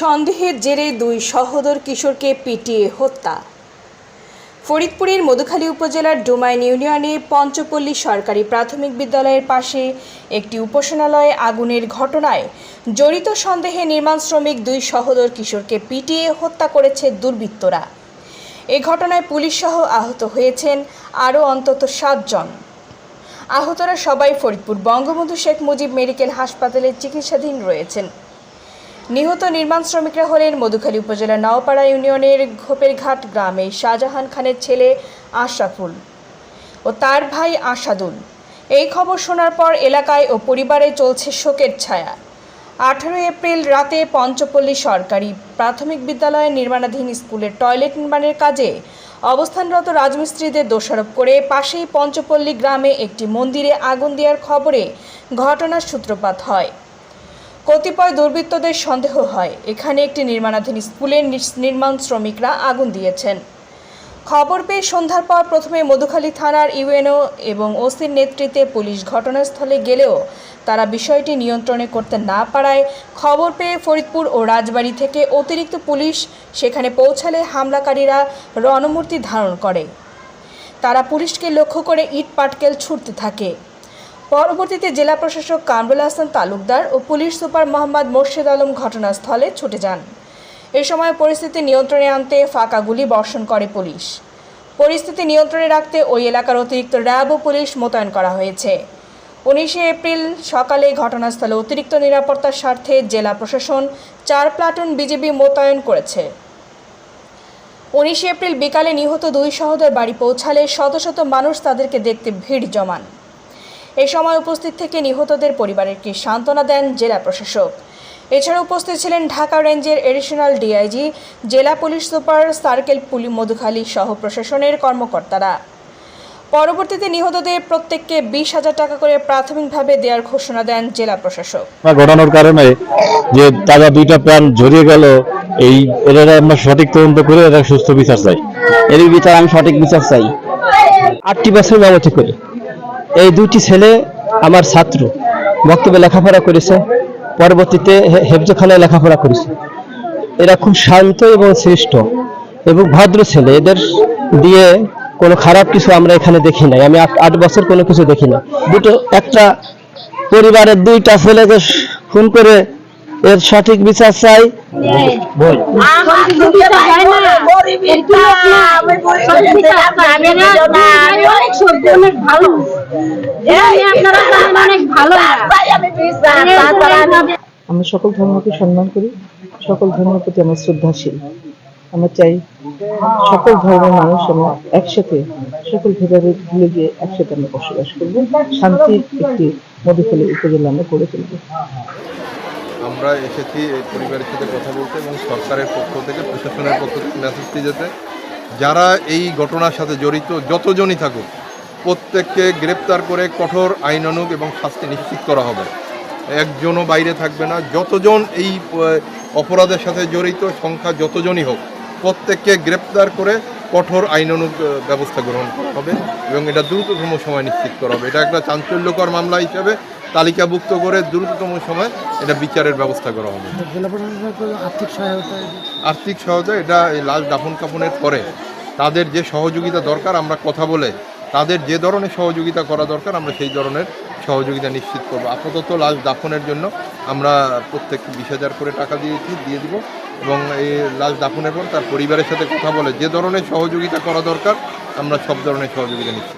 সন্দেহের জেরে দুই সহোদর কিশোরকে পিটিয়ে হত্যা। ফরিদপুরের মধুখালী উপজেলার ডোমাইন ইউনিয়নে পঞ্চপল্লী সরকারি প্রাথমিক বিদ্যালয়ের পাশে একটি উপাসনালয়ে আগুনের ঘটনায় জড়িত সন্দেহে নির্মাণ শ্রমিক দুই সহোদর কিশোরকে পিটিয়ে হত্যা করেছে দুর্বৃত্তরা। এ ঘটনায় পুলিশসহ আহত হয়েছেন আরও অন্তত সাতজন। আহতরা সবাই ফরিদপুর। বঙ্গবন্ধু শেখ মুজিব মেডিকেল হাসপাতালে চিকিৎসাধীন রয়েছেন। নিহত নির্মাণ শ্রমিকরা হলেন মধুখালী উপজেলার নওপাড়া ইউনিয়নের ঘোপেরঘাট গ্রামে শাহজাহান খানের ছেলে আশরাফুল ও তার ভাই আসাদুল। এই খবর শোনার পর এলাকায় ও পরিবারে চলছে শোকের ছায়া। আঠারোই এপ্রিল রাতে পঞ্চপল্লী সরকারি প্রাথমিক বিদ্যালয়ে নির্মাণাধীন স্কুলের টয়লেট নির্মাণের কাজে অবস্থানরত রাজমিস্ত্রিদের দোষারোপ করে পাশেই পঞ্চপল্লী গ্রামে একটি মন্দিরে আগুন দেওয়ার খবরে ঘটনার সূত্রপাত হয়। কতিপয় দুর্বৃত্তদের সন্দেহ হয়। এখানে একটি নির্মাণাধীন স্কুলের নির্মাণ শ্রমিকরা আগুন দিয়েছেন। খবর পেয়ে সন্ধ্যার পর প্রথমে মধুখালী থানার ইউএনও এবং ওসির নেতৃত্বে পুলিশ ঘটনাস্থলে গেলেও তারা বিষয়টি নিয়ন্ত্রণে করতে না পারায় খবর পেয়ে ফরিদপুর ও রাজবাড়ী থেকে অতিরিক্ত পুলিশ সেখানে পৌঁছালে হামলাকারীরা রণমূর্তি ধারণ করে। তারা পুলিশকে লক্ষ্য করে ইট পাটকেল ছুটতে থাকে। পরবর্তীতে জেলা প্রশাসক কামরুল হাসান তালুকদার ও পুলিশ সুপার মোহাম্মদ মোর্শেদ আলম ঘটনাস্থলে ছুটে যান। এ সময় পরিস্থিতি নিয়ন্ত্রণে আনতে ফাঁকা গুলি বর্ষণ করে পুলিশ। পরিস্থিতি নিয়ন্ত্রণে রাখতে ওই এলাকার অতিরিক্ত র্যাব ও পুলিশ মোতায়েন করা হয়েছে। উনিশে এপ্রিল সকালে ঘটনাস্থলে অতিরিক্ত নিরাপত্তার স্বার্থে জেলা প্রশাসন চার প্লাটুন বিজেপি মোতায়েন করেছে। উনিশে এপ্রিল বিকালে নিহত দুই সহোদর বাড়ি পৌঁছালে শত শত মানুষ তাদেরকে দেখতে ভিড় জমান। এ সময় উপস্থিত থেকে নিহতদের পরিবারকে সান্ত্বনা দেন জেলা প্রশাসক। এছাড়া উপস্থিত ছিলেন ঢাকা রেঞ্জের এডিশনাল ডিআইজি, জেলা পুলিশ সুপার, সার্কেল পুলি মধুখালী সহ প্রশাসনের কর্মকর্তারা। পরবর্তীতে নিহতদের প্রত্যেককে বিশ হাজার টাকা করে প্রাথমিকভাবে দেওয়ার ঘোষণা দেন জেলা প্রশাসক। ঘটনা ঘটানোর কারণে যে তারা দুইটা প্রাণ ঝরিয়ে গেল এই এটা আমরা সঠিক তদন্ত করে এটা সুস্থ বিচার চাই। এর বিচার আমি সঠিক বিচার চাই। আটটি বছর ব্যবহৃত করি। এই দুটি ছেলে আমার ছাত্র। বক্তব্যে লেখাপড়া করেছে। পরবর্তীতে হেফজোখানায় লেখাপড়া করেছে। এরা খুব শান্ত এবং শ্রেষ্ঠ এবং ভদ্র ছেলে। এদের দিয়ে কোনো খারাপ কিছু আমরা এখানে দেখি নাই। আমি আট- বছর কোনো কিছু দেখি না দুটো একটা পরিবারের দুইটা ছেলেকে খুন করে এর সঠিক বিচার চাই। আমরা সকল ধর্মকে সম্মান করি সকল ধর্মের প্রতি আমরা শ্রদ্ধাশীল। আমরা চাই সকল ধর্মের মানুষ আমরা একসাথে, সকল ভেদাভেদ ভুলে গিয়ে একসাথে আমরা বসবাস করব। শান্তির একটি মধুফলী উপজেলা আমরা গড়ে তুলব। আমরা এসেছি এই পরিবারের সাথে কথা বলতে এবং সরকারের পক্ষ থেকে, প্রশাসনের পক্ষ থেকে মেসেজটি যেতে যারা এই ঘটনার সাথে জড়িত, যতজনই থাকুক, প্রত্যেককে গ্রেপ্তার করে কঠোর আইনানুগ এবং শাস্তি নিশ্চিত করা হবে। একজনও বাইরে থাকবে না। যতজন এই অপরাধের সাথে জড়িত, সংখ্যা যতজনই হোক প্রত্যেককে গ্রেপ্তার করে কঠোর আইনানুগ ব্যবস্থা গ্রহণ করা হবে এবং এটা দ্রুততম সময় নিশ্চিত করা হবে। এটা একটা চাঞ্চল্যকর মামলা হিসেবে তালিকাভুক্ত করে দ্রুততম সময় এটা বিচারের ব্যবস্থা করা হবে। আর্থিক সহায়তা এটা এই লাশ দাফন কাফনের পরে তাদের যে সহযোগিতা দরকার আমরা কথা বলে তাদের যে ধরনের সহযোগিতা করা দরকার আমরা সেই ধরনের সহযোগিতা নিশ্চিত করব। আপাতত লাশ দাফনের জন্য আমরা প্রত্যেক বিশ হাজার করে টাকা দিয়েছি, দিয়ে দিব এবং এই লাশ দাফনের পর তার পরিবারের সাথে কথা বলে যে ধরনের সহযোগিতা করা দরকার, আমরা সব ধরনের সহযোগিতা নিশ্চিত